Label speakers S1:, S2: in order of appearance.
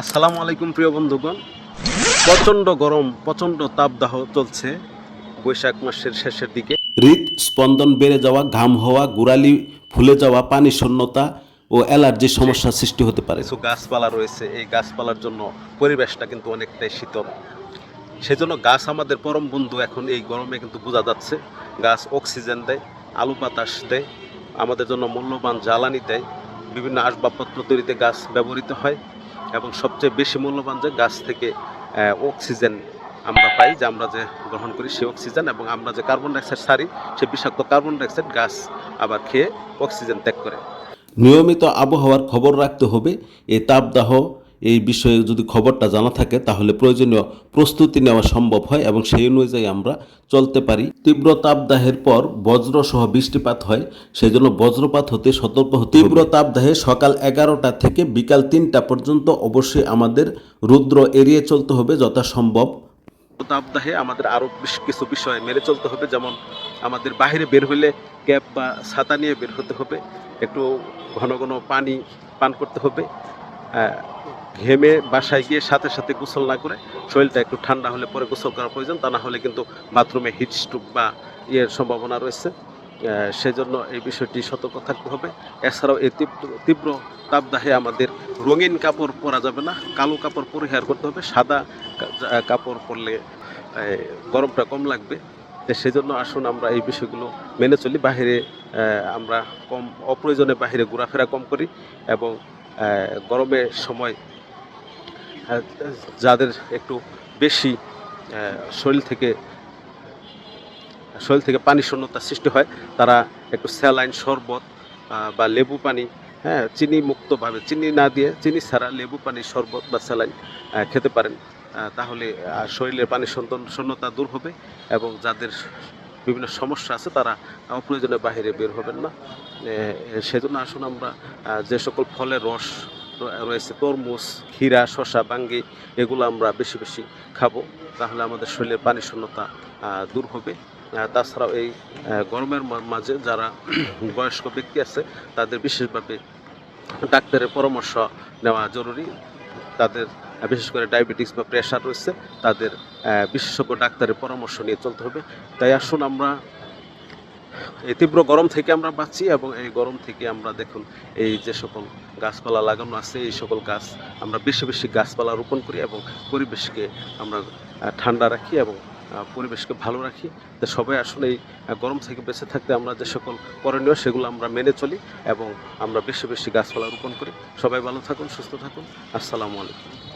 S1: আসসালামু আলাইকুম প্রিয় বন্ধুগণ। প্রচণ্ড গরম প্রচণ্ড তাপদাহ চলছে বৈশাখ মাসের শেষের দিকে।
S2: হৃদ স্পন্দন বেড়ে যাওয়া ঘাম হওয়া গোড়ালি ফুলে যাওয়া পানি শূন্যতা ও অ্যালার্জির সমস্যা সৃষ্টি হতে পারে।
S1: কিছু গাছপালা রয়েছে এই গাছপালার জন্য পরিবেশটা কিন্তু অনেকটাই শীতল। সেজন্য গাছ আমাদের পরম বন্ধু এখন এই গরমে কিন্তু বোঝা যাচ্ছে। গাছ অক্সিজেন দেয় আলু বাতাস দেয় আমাদের জন্য মূল্যবান জ্বালানি দেয়। বিভিন্ন আসবাবপত্র তৈরিতে গাছ ব্যবহৃত হয়। এবং সবচেয়ে বেশি মূল্যবান যে গাছ থেকে অক্সিজেন আমরা পাই, যে আমরা যে গ্রহণ করি সেই অক্সিজেন এবং আমরা যে কার্বন ডাইঅক্সাইড সারি, সে বিষাক্ত কার্বন ডাইঅক্সাইড গাছ আবার খেয়ে অক্সিজেন ত্যাগ করে।
S2: নিয়মিত আবহাওয়ার খবর রাখতে হবে, এ তাপদাহ এই বিষয়ে যদি খবরটা জানা থাকে, তাহলে প্রয়োজনীয় প্রস্তুতি নেওয়া সম্ভব হয় এবং সেই অনুযায়ী আমরা চলতে পারি। তীব্র তাপদাহের পর বজ্র সহ বৃষ্টিপাত হয় সেই জন্য বজ্রপাত হতে সতর্ক হতে তীব্র তাপদাহে সকাল এগারোটা থেকে বিকাল তিনটা পর্যন্ত অবশ্যই আমাদের রুদ্র এড়িয়ে চলতে হবে যথাসম্ভব।
S1: তাপদাহে আমাদের আরও কিছু বিষয় মেনে চলতে হবে, যেমন আমাদের বাইরে বের হলে ক্যাপ বা ছাতা নিয়ে বের হতে হবে, একটু ঘন ঘন পানি পান করতে হবে। ঘেমে বাসায় গিয়ে সাথে সাথে গোসল না করে শরীরটা একটু ঠান্ডা হলে পরে গোসল করা প্রয়োজন। তা না হলে কিন্তু বাথরুমে হিট স্ট্রোক বা ইয়ের সম্ভাবনা রয়েছে। সেজন্য এই বিষয়টি সতর্ক থাকতে হবে। এছাড়াও এই তীব্র তীব্র তাপদাহে আমাদের রঙিন কাপড় পরা যাবে না। কালো কাপড় পরিহার করতে হবে। সাদা কাপড় পরলে গরমটা কম লাগবে। সেজন্য আসুন আমরা এই বিষয়গুলো মেনে চলি। আহ, আমরা কম অপ্রয়োজনে বাইরে ঘোরাফেরা কম করি এবং গরমের সময় যাদের একটু বেশি শরীর থেকে শরীর থেকে পানি শূন্যতা সৃষ্টি হয়, তারা একটু স্যালাইন শরবত বা লেবু পানি হ্যাঁ চিনি মুক্তভাবে, চিনি না দিয়ে, চিনি ছাড়া লেবু পানি শরবত বা স্যালাইন খেতে পারেন। তাহলে শরীরের পানি শূন্যতা দূর হবে এবং যাদের বিভিন্ন সমস্যা আছে, তারা অপ্রয়োজনে বাইরে বের হবেন না। সেজন্য আসুন আমরা যে সকল ফলের রস রয়েছে, তরমুজ, ক্ষীরা, শসা, বাঙ্গি, এগুলো আমরা বেশি বেশি খাব, তাহলে আমাদের শরীরের পানি শূন্যতা দূর হবে। তাছাড়াও এই গরমের মাঝে যারা বয়স্ক ব্যক্তি আছে, তাদের বিশেষভাবে ডাক্তারের পরামর্শ নেওয়া জরুরি। তাদের বিশেষ করে ডায়াবেটিস বা প্রেশার রয়েছে, তাদের বিশেষজ্ঞ ডাক্তারের পরামর্শ নিয়ে চলতে হবে। তাই আসুন আমরা এই তীব্র গরম থেকে আমরা বাঁচি এবং এই গরম থেকে আমরা দেখুন এই যে সকল গাছপালা লাগানো আছে, এই সকল গাছ আমরা বেশি বেশি গাছপালা রোপণ করি এবং পরিবেশকে আমরা ঠান্ডা রাখি এবং পরিবেশকে ভালো রাখি তো সবাই আসলে এই গরম থেকে বেঁচে থাকতে আমরা যে সকল করণীয়, সেগুলো আমরা মেনে চলি এবং আমরা বেশি বেশি গাছপালা রোপণ করি। সবাই ভালো থাকুন, সুস্থ থাকুন। আসসালামু আলাইকুম।